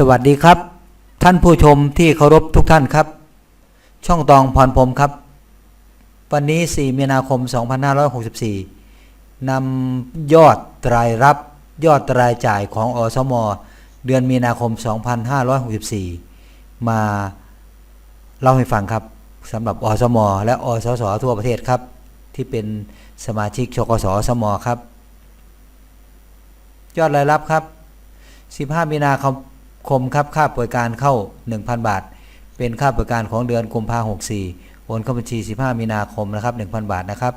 สวัสดีครับ ท่านผู้ชมที่เคารพทุกท่านครับ ช่องตองพรพรมครับ วันนี้ 4 มีนาคม 2564นำยอดรายรับยอดรายจ่ายของอสม เดือนมีนาคม 2564 มาเล่าให้ฟังครับสำหรับอสม และอสสทั่วประเทศครับ ที่เป็นสมาชิกชกสสมครับ ยอดรายรับครับ 15 มีนาคม คมครับค่าป่วยการเข้า 1,000 บาท เป็นค่าป่วยการของเดือนกุมภาพันธ์64โอนเข้าบัญชี 15 มีนาคมนะครับ 1,000 บาทนะครับ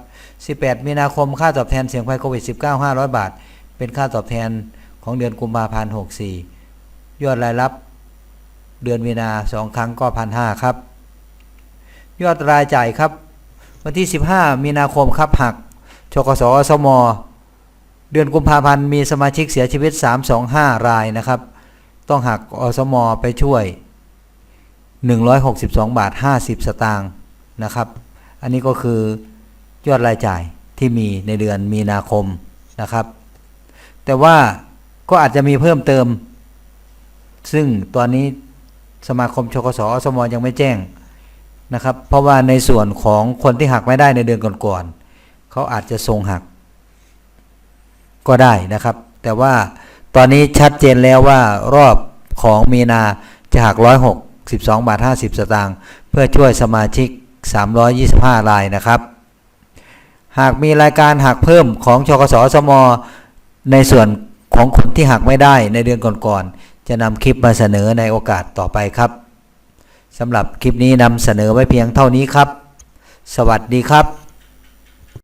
18 มีนาคมค่าตอบแทนเสี่ยงภัยโควิด 19 500 บาท เป็นค่าตอบแทนของเดือนกุมภาพันธ์64 ยอดรายรับเดือนมีนา2ครั้งก็1,500ครับ ยอดรายจ่ายครับ วันที่ 15 มีนาคมครับหักชกสสม เดือนกุมภาพันธ์มีสมาชิกเสียชีวิต 325 รายนะครับ ต้องหักอสมไปช่วย 162 บาท 50 สตางค์นะครับ อันนี้ก็คือยอดรายจ่ายที่มีในเดือนมีนาคมนะครับ แต่ว่าก็อาจจะมีเพิ่มเติม ซึ่งตอนนี้สมาคมชกสอสมยังไม่แจ้งนะครับ เพราะว่าในส่วนของคนที่หักไม่ได้ในเดือนก่อนๆเขาอาจจะทรงหัก ก็ได้นะครับ แต่ว่า ตอนนี้ชัดเจนแล้วว่ารอบของมีนาจะหัก 162 บาท 50 สตางค์เพื่อช่วยสมาชิก 325 รายนะครับ หากมีรายการหักเพิ่มของชกสสม ในส่วนของคนที่หักไม่ได้ในเดือนก่อนๆ จะนำคลิปมาเสนอในโอกาสต่อไปครับสำหรับคลิปนี้นำเสนอไว้เพียงเท่านี้ครับ สวัสดีครับ